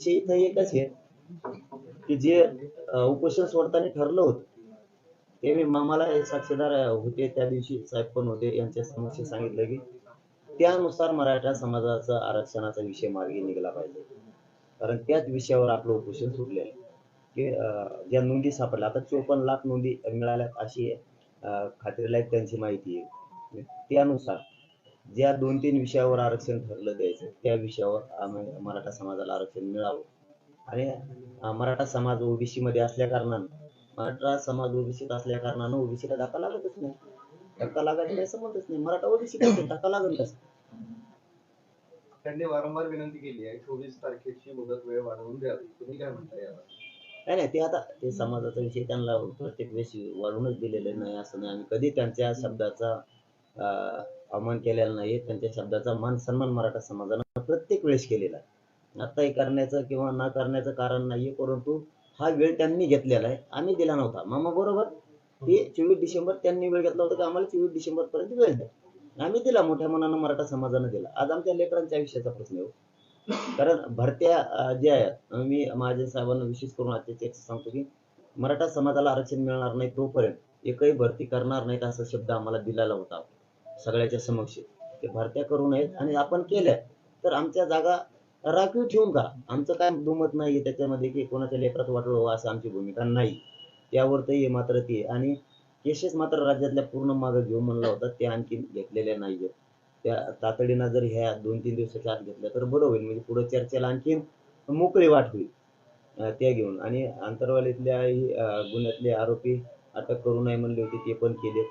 विषय इथं एकच आहे. की जे उपोषण सोडताना ठरलं होतं ते मी मला साक्षीदार होते. त्या दिवशी साहेब पण होते. यांच्या समक्ष सांगितलं की त्यानुसार मराठा समाजाचा आरक्षणाचा विषय मार्गी निघाला पाहिजे. कारण त्याच विषयावर आपलं उपोषण सुटलेलं आहे. की ज्या नोंदी सापडल्या आता चोपन्न लाख नोंदी मिळाल्यात अशी अं, खात्रीलायक त्यांची माहिती आहे. त्यानुसार ज्या दोन तीन विषयावर आरक्षण ठरलं द्यायचं त्या विषयावर मराठा समाजाला आरक्षण मिळावं. आणि मराठा समाज ओबीसी मध्ये असल्या कारणानं मराठा समाज ओबीसीत असल्या कारणानं ओबीसीला धक्का लागतच नाही. धक्का लागायचं काही संबंधच नाही. मराठा ओबीसी धक्का लागत त्यांनी वारंवार विनंती केली आहे चोवीस तारखेची मुदत वेळ वाढवून द्यावी. तुम्ही काय म्हणता यावर? नाही नाही ते आता ते समाजाचा विषय त्यांना प्रत्येक वेळेस वाढूनच दिलेले नाही असं नाही. आम्ही कधी त्यांच्या शब्दाचा अं, अवमान केलेला नाही त्यांच्या शब्दाचा मान सन्मान मराठा समाजानं प्रत्येक वेळेस केलेला आहे. आता हे करण्याचं किंवा ना करण्याचं कारण नाहीये परंतु हा वेळ त्यांनी घेतलेला आहे. आम्ही दिला नव्हता. मामा बरोबर? ते चोवीस डिसेंबर त्यांनी वेळ घेतला होता की? आम्हाला चोवीस डिसेंबर पर्यंत वेळ द्या. आम्ही दिला मोठ्या मनानं मराठा समाजानं दिला. आज आमच्या लेकरांच्या आयुष्याचा प्रश्न येऊ हो. कारण भरत्या अं, ज्या आहेत मी माझ्या साहेबांना विशेष करून आजच्या सांगतो की मराठा समाजाला आरक्षण मिळणार नाही तोपर्यंत एकही भरती करणार नाहीत असा शब्द आम्हाला दिलेला होता. सगळ्याच्या समक्ष. ते भरत्या करू नयेत आणि आपण केल्या तर आमच्या जागा राखीव ठेवून का आमचं काय दुमत नाही त्याच्यामध्ये की कोणाच्या लेकरात वाटलं व्हावं असं आमची भूमिका नाही. त्यावर तर हे मात्र ते आणि केसेस मात्र राज्यातल्या पूर्ण मागं घेऊन म्हणला होता ते आणखी घेतलेल्या नाहीये त्या तातडीनं जर ह्या दोन तीन दिवसाच्या आत घेतल्या तर बरं होईल. म्हणजे पुढे चर्चेला आणखीन मोकळी वाट होईल त्या घेऊन. आणि आंतरवालीतल्याही गुन्ह्यातले आरोपी अटक करू नये म्हणले होते ते पण केले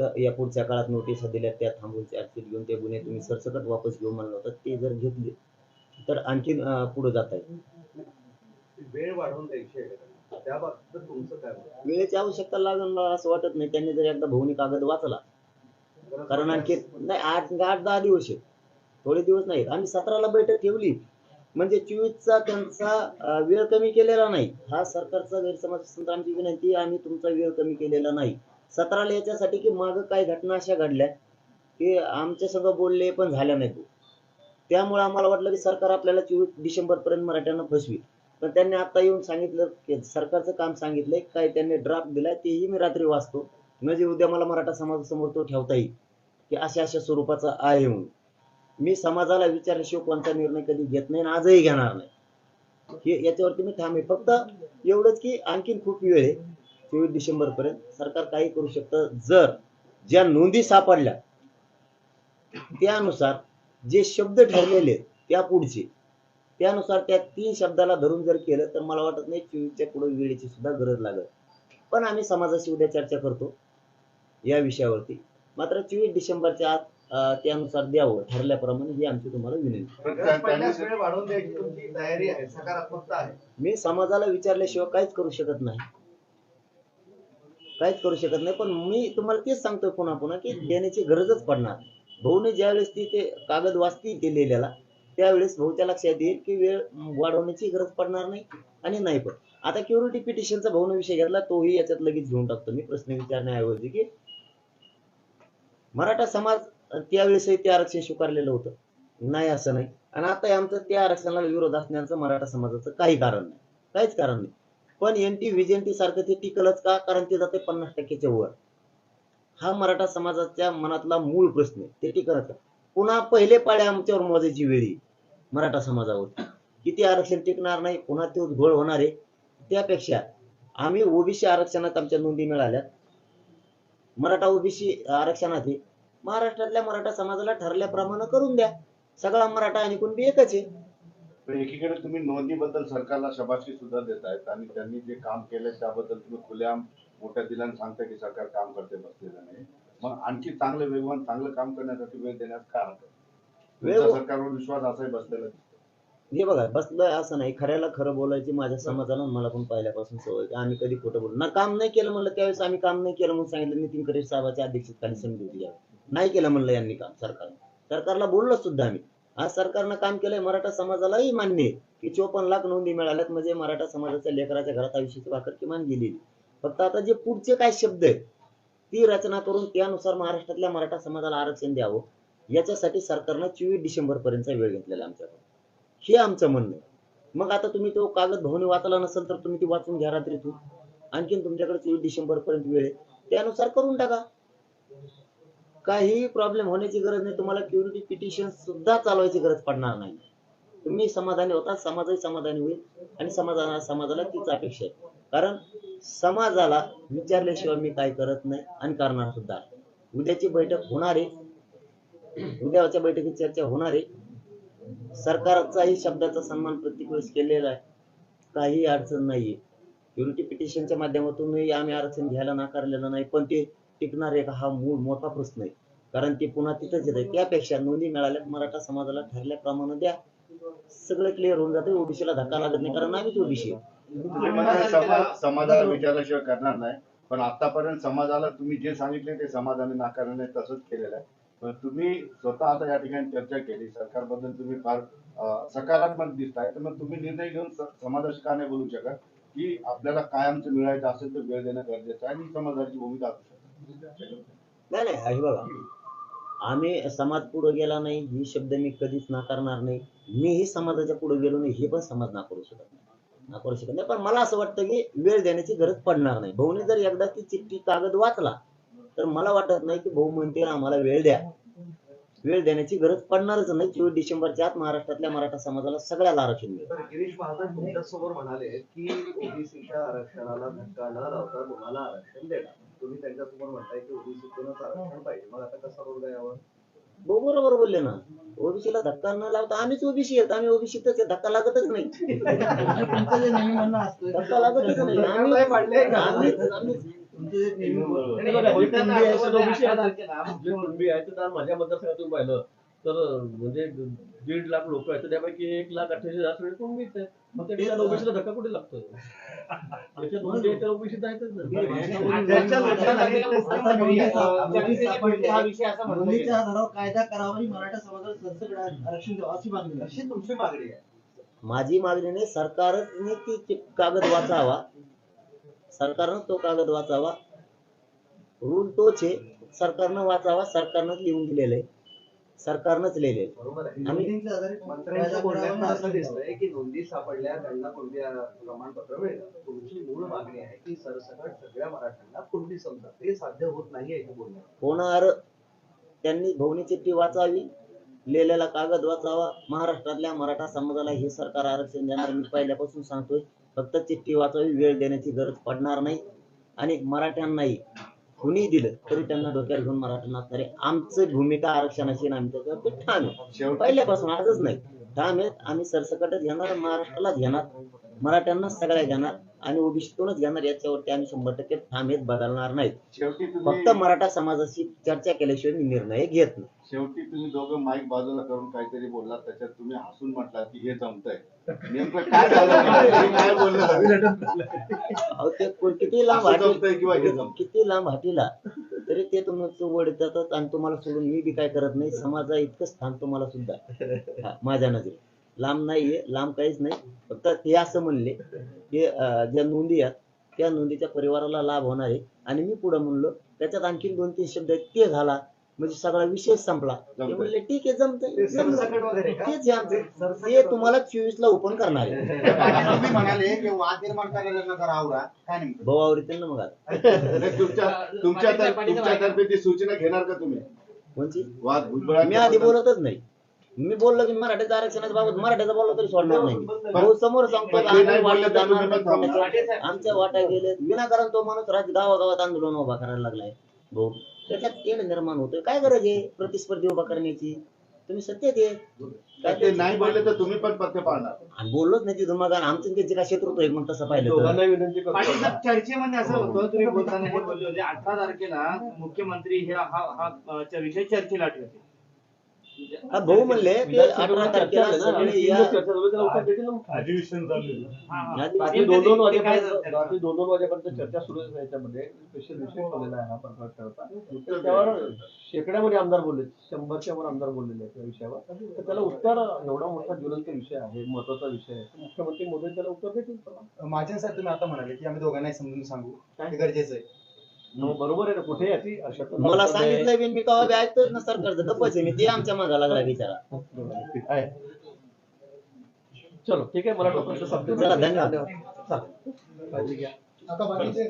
तर या पुढच्या काळात नोटिसा दिल्या त्या थांबून चार्जशीट घेऊन ते गुन्हे तुम्ही सरसकट वापस घेऊ म्हणलं होतं ते जर घेतले तर आणखीन पुढे जाता येईल. वेळ वाढवून द्यायची आहे. आहे? वेळेची आवश्यकता लागेल मला असं वाटत नाही. त्यांनी जर एकदा भाऊनी कागद वाचला कारण आणखी नाही आठ आठ दहा दिवस आहेत. थोडे दिवस नाहीत. आम्ही सतराला बैठक ठेवली. म्हणजे चोवीसचा त्यांचा वेळ कमी केलेला नाही. हा सरकारचा गैरसमज आमची विनंती आहे, आम्ही तुमचा वेळ कमी केलेला नाही. सतराला याच्यासाठी की मागं काही घटना अशा घडल्या की आमच्या सगळं बोलले पण झाल्या नाही त्यामुळे आम्हाला वाटलं की सरकार आपल्याला चोवीस डिसेंबर पर्यंत मराठ्यांना फसवी पण त्यांनी आता येऊन सांगितलं की सरकारचं काम सांगितलंय काय त्यांनी ड्राफ्ट दिलाय तेही मी रात्री वाचतो. म्हणजे उद्या मला मराठा समाजासमोर तो ठेवता येईल की अशा अशा स्वरूपाचा आहे म्हणून. मी समाजाला विचारल्याशिवाय कोणता निर्णय कधी घेत नाही आणि आजही घेणार नाही. हे याच्यावरती मी थांबे फक्त एवढंच की आणखीन खूप वेळ आहे. चोवीस डिसेंबर पर्यंत सरकार काही करू शकतं. जर ज्या नोंदी सापडल्या त्यानुसार जे शब्द ठरलेले त्या पुढचे त्यानुसार त्या तीन शब्दाला धरून जर केलं तर मला वाटत नाही चोवीसच्या पुढे वेळेची सुद्धा गरज लागत. पण आम्ही समाजाशी उद्या चर्चा करतो या विषयावरती. मात्र चोवीस डिसेंबरच्या आत त्यानुसार द्यावं ठरल्याप्रमाणे ही आमची तुम्हाला विनंती. पण त्या- पहिल्याच वेळ वाढवून द्यायची तुमची तयारी आहे सकारात्मकता आहे. मी समाजाला विचारल्याशिवाय काहीच करू शकत नाही. काहीच करू शकत नाही. पण मी तुम्हाला तेच सांगतोय पुन्हा पुन्हा की देण्याची गरजच पडणार भाऊने ज्यावेळेस ती ते कागद वाचतील ते लिहिलेला त्यावेळेस भाऊच्या लक्षात येईल की वेळ वाढवण्याची गरज पडणार नाही आणि नाही पण. आता क्युरिटी पिटिशनचा भाऊने विषय घेतला तोही याच्यात लगेच घेऊन टाकतो. मी प्रश्न विचारण्याऐवजी की मराठा समाज त्यावेळेसही ते आरक्षण स्वीकारलेलं होतं. नाही असं नाही. आणि आता आमचं त्या आरक्षणाला विरोध असण्याचं मराठा समाजाचं काही कारण नाही. काहीच कारण नाही. पण एन टी व्हिजन सारखं ते टिकलच का? कारण ते जाते पन्नास टक्क्याच्या वर. हा मराठा समाजाच्या मनातला मूळ प्रश्न आहे. ते टिकलच का? पुन्हा पहिले पाळे आमच्यावर मोजायची वेळी मराठा समाजावर. किती आरक्षण टिकणार नाही पुन्हा तो घोळ होणार आहे. त्यापेक्षा आम्ही ओबीसी आरक्षणात आमच्या नोंदी मिळाल्या. मराठा ओबीसी आरक्षणात महाराष्ट्रातल्या मराठा समाजाला ठरल्याप्रमाणे करून द्या. सगळा मराठा आणि कुणबी एकच आहे. पण एकीकडे तुम्ही नोंदीबद्दल सरकारला शबाशी सुद्धा देत आहेत आणि त्यांनी जे काम केलंय त्याबद्दल तुम्ही खुल्या मोठ्या दिलाने सांगता की सरकार काम करते बसलेलं नाही मग आणखी चांगलं वेगवान चांगलं काम करण्यासाठी वेळ देण्यास काय हरकत सरकारवर विश्वास असाही बसलेला. हे बघा बसलं असं नाही खऱ्याला खरं बोलायची माझ्या समाजाला मला पण पहिल्यापासून सवय. आम्ही कधी खोटं बोलू ना काम नाही केलं म्हणलं त्यावेळेस आम्ही काम नाही केलं म्हणून सांगितलं नितीन करेश साहेबाच्या अध्यक्षतेखाली समिती होती. नाही केलं म्हणलं यांनी काम सरकारनं सरकारला बोललो सुद्धा आम्ही आज सरकारनं काम केलंय मराठा समाजालाही मान्य आहे. की चोपन्न लाख नोंदी मिळाल्यात म्हणजे मराठा समाजाच्या लेकराच्या घरात आयुष्याची भाकर किमान गेली फक्त आता जे पुढचे काय शब्द आहेत ती रचना करून त्यानुसार महाराष्ट्रातल्या मराठा समाजाला आरक्षण द्यावं याच्यासाठी सरकारनं चोवीस डिसेंबर पर्यंतचा वेळ घेतलेला आमच्याकडून. आमच्याकडे हे आमचं म्हणणं आहे. मग आता तुम्ही तो कागद भवनी वाचला नसेल तर तुम्ही ती वाचून घ्या रात्रीतून. आणखीन तुमच्याकडे चोवीस डिसेंबर पर्यंत वेळ आहे. त्यानुसार करून टाका. काहीही प्रॉब्लेम होण्याची गरज नाही. तुम्हाला क्युरिटी पिटिशन सुद्धा चालवायची गरज पडणार नाही. तुम्ही समाधानी होता समाजही समाधानी होईल आणि समाजा समाजाला तीच अपेक्षा आहे. कारण समाजाला विचारल्याशिवाय मी काय करत नाही आणि करणार सुद्धा. उद्याची बैठक होणार आहे. उद्याच्या बैठकीत चर्चा होणार आहे. सरकारचाही शब्दाचा सन्मान प्रत्येक वेळेस केलेला आहे. काही अडचण नाहीये. क्युरिटी पिटिशनच्या माध्यमातूनही आम्ही अडचण घ्यायला नाकारलेलं नाही. पण ते टिकणार आहे का हा मूळ मोठा प्रश्न आहे. कारण ते पुन्हा तिथंच येत आहे त्यापेक्षा नोंदी मिळाल्या मराठा समाजाला ठरल्याप्रमाणे द्या. सगळं क्लिअर होऊन जाते. ओबीसीला धक्का लागत नाही. कारण आम्हीच ओबीसी समाजाला विचारल्याशिवाय करणार नाही. पण आतापर्यंत समाजाला तुम्ही जे सांगितले ते समाजाने नाकारले तसंच केलेलं आहे. पण तुम्ही स्वतः आता या ठिकाणी चर्चा केली. सरकारबद्दल तुम्ही फार सकारात्मक दिसताय. तर मग तुम्ही निर्णय घेऊन समाजाशी का नाही बोलू शकत? की आपल्याला कायमचं मिळायचं असेल तर वेळ देणं गरजेचं आहे आणि समाजाची भूमिका असू नाही नाही हे बघा. आम्ही समाज पुढे गेला नाही ही शब्द मी कधीच नाकारणार नाही. मीही समाजाच्या पुढे गेलो नाही हे पण समाज नाकारू शकत नाही. नाकारू शकत नाही. पण मला असं वाटतं की वेळ देण्याची गरज पडणार नाही. भाऊने जर एकदा ती चिठ्ठी कागद वाचला तर मला वाटत नाही की भाऊ म्हणते आम्हाला वेळ द्या. वेळ देण्याची गरज पडणारच नाही. चोवीस डिसेंबरच्या आत महाराष्ट्रातल्या मराठा समाजाला सगळ्याला आरक्षण मिळेल. गिरीश महाजन तुमच्यासमोर म्हणाले की ओबीसीच्या आरक्षणाला धक्का न लावता तुम्हाला आरक्षण देणार. तुम्ही त्यांच्यासमोर म्हणताय की ओबीसीतूनच आरक्षण पाहिजे मग आता कसा रोग यावर बरोबर बोलले ना ओबीसीला धक्का न लावता आम्हीच ओबीसी आहेत आम्ही ओबीसीतच धक्का लागतच नाही तुमचं जे नेहमी म्हणणं असतं धक्का लागतच नाही हे पाडलंय का? आम्हीच आम्हीच तुमचं जे नेहमी बोलणं- हे माझ्या मतदारसंघातून पाहिलं तर म्हणजे दीड लाख लोक आहेत त्यापैकी एक लाख अठ्ठावीस हजार सगळे कुणबीच आहेत? मग त्या ओबीसीला धक्का कुठे लागतोय? त्याच्यात ओबीसीत आहेतच आधारावर कायदा करावा आणि मराठा समाजाला सरसकट आरक्षण द्यावं अशी मागणी आहे. अशी तुमची मागणी आहे. माझी मागणी नाही सरकारने ती ती कागद वाचावा. सरकारनं तो कागद वाचावा. रूल तोच आहे सरकारनं वाचावा सरकारनंच लिहून दिलेलं आहे. सरकारनंच लिहिलेलं आहे. बरोबर आहे. आम्ही नोंदीच्या आधारे मंत्र्यांच्या कायदा करावा बोलण्यातनं आणि असं आरक्षण दिसतंय की नोंदी सापडल्या त्यांना कुणबी प्रमाणपत्र तुमची मूळ मागणी आहे की सरसकट सगळ्या मराठ्यांना कुणबी समजा ते साध्य होत हे बोलणं होणार त्यांनी भवनी चिठ्ठी वाचावी लिहिलेला कागद वाचावा. महाराष्ट्रातल्या मराठा समाजाला हे सरकार आरक्षण देणार मी पहिल्यापासून सांगतोय फक्त चिठ्ठी वाचावी वेळ देण्याची गरज पडणार नाही. आणि मराठ्यांनाही कुणी दिलं तरी त्यांना डोक्यात घेऊन मराठ्यांना असणारे आमची भूमिका आरक्षणाची त्याच्यावरती ठाम आहे. पहिल्यापासून आजच नाही. ठाम आहेत आम्ही सरसकटच घेणार महाराष्ट्रालाच घेणार मराठ्यांना सगळ्या घेणार. आणि ओबीसीतूनच घेणार याच्यावरती आम्ही शंभर टक्के ठाम आहेत बदलणार नाहीत. शेवटी फक्त तुम्ही मराठा समाजाशी चर्चा केल्याशिवाय मी निर्णय घेत नाही. शेवटी तुम्ही दोघं माईक बाजूला करून काहीतरी बोललात त्याच्यात तुम्ही हसून म्हटलात की हे जमतंय. नेमकं काय झालं? तुम्ही काय बोलला अहो ते कोण- किती लांब असं हाटी जमतंय किंवा हे जमतंय? किती लांब हाटीला? तरी ते तुमचं वड देतात आणि तुम्हाला सोडून मी बी काय करत नाही. समाजा इतकं स्थान तुम्हाला सुद्धा. आहे. हा, माझ्या नजरेत. लांब नाहीये लांब काहीच नाही. फक्त ते असं म्हणले की ज्या नोंदी आहेत त्या नोंदीच्या परिवाराला लाभ होणार आहे. आणि मी पुढे म्हणलो त्याच्यात आणखी दोन तीन शब्द आहेत ते झाला. म्हणजे सगळा विषय संपला. ते. म्हणले ठीक आहे ते जमतंय सरसकट वगैरे का? तेच आमचं. ते तुम्हाला चोवीस ला ओपन करणार आहे. तुम्ही म्हणाले की वाद निर्माण करायला नका आवरा. काय नेमकं? भाऊ ना मग तुमच्या तुमच्या तुमच्यातर्फे ती सूचना घेणार का तुम्ही? कोणची? वाद भुजबळांच्या मी आधी बोलतच नाही. मी बोललो की मराठ्याच्या आरक्षणाच्या बाबत मराठ्याचा बोललो तरी सोडणार नाही. भाऊ समोर सांगतो आम्ही वाटेत जाणार आमच्या वाट्या गेले. विनाकारण तो माणूस राज गावागावात आंदोलन उभा करायला लागलाय. भाऊ त्याच्यात तेढ निर्माण होतोय. काय गरज आहे प्रतिस्पर्धी उभा करण्याची? तुम्ही सत्य ते नाही बोलले तर तुम्ही पण पत्ते पाळणार आणि बोललोच नाही तिथून मग आमचं त्यांचे काय शत्रुत्व आहे मग तसं पाहिलं चर्चेमध्ये असं होतं तुम्ही बोलताना हे बोलले होते. अठरा तारखेला मुख्यमंत्री हे हा हा विषय चर्चेला ठेवते हा भाऊ म्हणले ते अठरा तारखेला सगळे या अधिवेशन चालू. आधी रात्री दोन दोन काय वाजेपर्यंत? रात्री दोन दोन वाजेपर्यंत चर्चा सुरू आहे याच्यामध्ये. स्पेशल विषय ठेवलेला आहे हा त्यावर शेकड्यामध्ये आमदार बोलले शंभरच्या वर आमदार बोललेले आहेत या विषयावर. तर त्याला उत्तर एवढा मोठा ज्वलंत विषय आहे महत्त्वाचा विषय आहे. तर मुख्यमंत्री मोदी त्याला उत्तर देतील. माझ्या साहेब तुम्ही आता म्हणाले की आम्ही दोघांनाही समजून सांगू. ते गरजेचं आहे. बरोबर आहे ना कुठे याची मला सांगितलंय बी मी कवा बी ऐकतोच ना सरकारचं गप्पच आहे मी ते आमच्या मागा लागला बिचारा. आहे. चलो ठीक आहे मला. चला धन्यवाद. आता बाकीचे